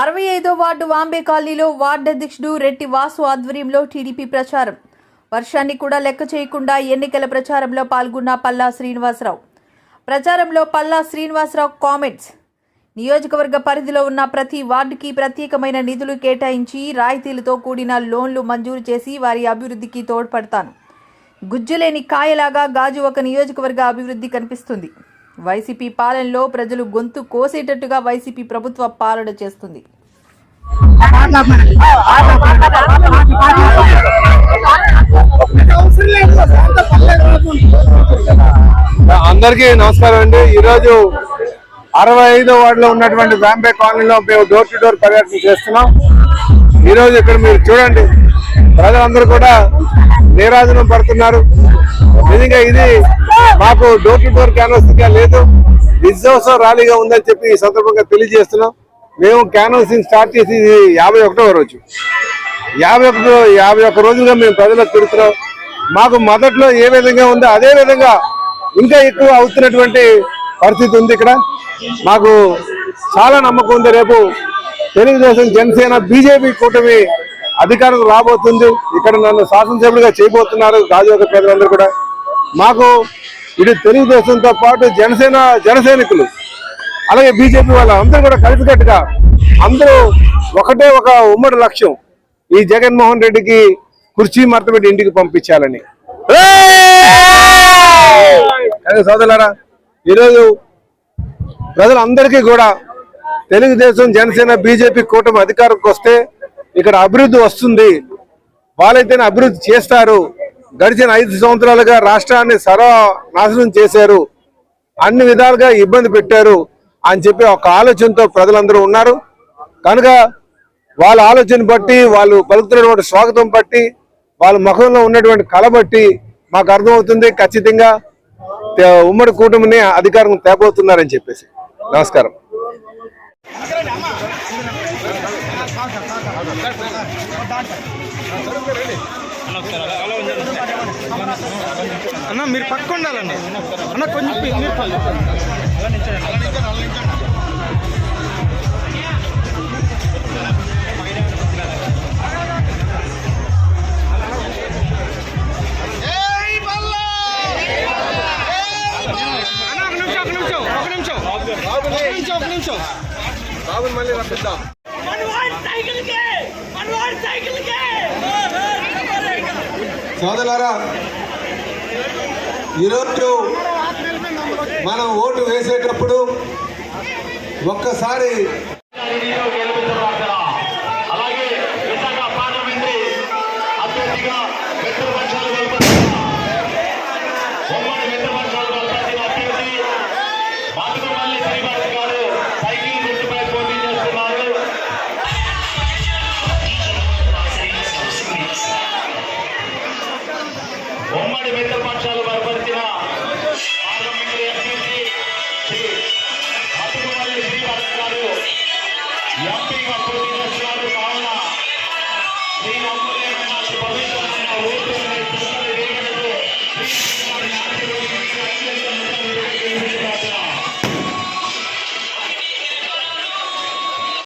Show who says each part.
Speaker 1: అరవై ఐదో వార్డు వాంబే కాలనీలో వార్డు అధ్యక్షుడు రెట్టి వాసు ఆధ్వర్యంలో టీడీపీ ప్రచారం. వర్షాన్ని కూడా లెక్క చేయకుండా ఎన్నికల ప్రచారంలో పాల్గొన్న పల్లా శ్రీనివాసరావు. ప్రచారంలో పల్లా శ్రీనివాసరావు కామెంట్స్. నియోజకవర్గ పరిధిలో ఉన్న ప్రతి వార్డుకి ప్రత్యేకమైన నిధులు కేటాయించి రాయితీలతో కూడిన లోన్లు మంజూరు చేసి వారి అభివృద్ధికి తోడ్పడతాను. గుజ్జులేని కాయలాగా గాజు ఒక నియోజకవర్గ అభివృద్ధి కనిపిస్తుంది. వైసీపీ పాలనలో ప్రజలు గొంతు కోసేటట్టుగా వైసీపీ ప్రభుత్వ పాలన చేస్తుంది.
Speaker 2: అందరికీ నమస్కారం అండి. ఈరోజు అరవై ఐదో వార్డులో ఉన్నటువంటి బాంబే కాలనీలో మేము డోర్ టు డోర్ పర్యటన చేస్తున్నాం. ఈరోజు ఇక్కడ మీరు చూడండి ప్రజలందరూ కూడా నీరాజనం పడుతున్నారు. నిజంగా ఇది మాకు డోర్ టు డోర్ క్యాన్వాసింగ్ లేదు. విజయోత్సవ ర్యాలీగా ఉందని చెప్పి ఈ సందర్భంగా తెలియజేస్తున్నాం. మేము క్యాన్వాసింగ్ స్టార్ట్ చేసి ఇది యాభై ఒకటో రోజు. యాభై ఒకటి యాభై ఒక్క రోజులుగా మేము ప్రజలకు తిరుగుతున్నాం మాకు మొదట్లో ఏ విధంగా ఉందో అదే విధంగా ఇంకా ఎక్కువ అవుతున్నటువంటి పరిస్థితి ఉంది ఇక్కడ. మాకు చాలా నమ్మకం ఉంది. రేపు తెలుగుదేశం జనసేన బీజేపీ కూటమి అధికారం రాబోతుంది. ఇక్కడ నన్ను శాసనసభ్యులుగా చేయబోతున్నారు గాజువాక ప్రజలందరూ కూడా. మాకు ఇటు తెలుగుదేశంతో పాటు జనసేన జనసైనికులు. అలాగే బీజేపీ వాళ్ళు అందరూ కూడా కలిసికట్టుగా అందరూ ఒకటే ఒక ఉమ్మడి లక్ష్యం. ఈ జగన్మోహన్ రెడ్డికి కుర్చీ మర్తపెట్టి ఇంటికి పంపించాలని. సోదరులారా ఈరోజు ప్రజలందరికీ కూడా తెలుగుదేశం జనసేన బీజేపీ కూటమి అధికారంకి వస్తే ఇక్కడ అభివృద్ధి వస్తుంది. వాళ్ళైతేనే అభివృద్ధి చేస్తారు. గడిచిన ఐదు సంవత్సరాలుగా రాష్ట్రాన్ని సర్వ నాశనం చేశారు. అన్ని విధాలుగా ఇబ్బంది పెట్టారు అని చెప్పి ఒక ఆలోచనతో ప్రజలందరూ ఉన్నారు. కనుక వాళ్ళ ఆలోచన బట్టి వాళ్ళు పలుకుతున్నటువంటి స్వాగతం బట్టి వాళ్ళ ముఖంలో ఉన్నటువంటి కళ బట్టి మాకు అర్థమవుతుంది. ఖచ్చితంగా ఉమ్మడి కూటమిని అధికారం తేపోతున్నారని చెప్పేసి. నమస్కారం.
Speaker 3: అన్న మీరు పక్క ఉండాలండి. అన్న కొంచెం మీరు పక్క. అన్న, ఒక నిమిషం, ఒక నిమిషం, ఒక నిమిషం. ఒక నిమిషం,
Speaker 2: సోదరులారా ఈరోజు మనం ఓటు వేసేటప్పుడు ఒక్కసారి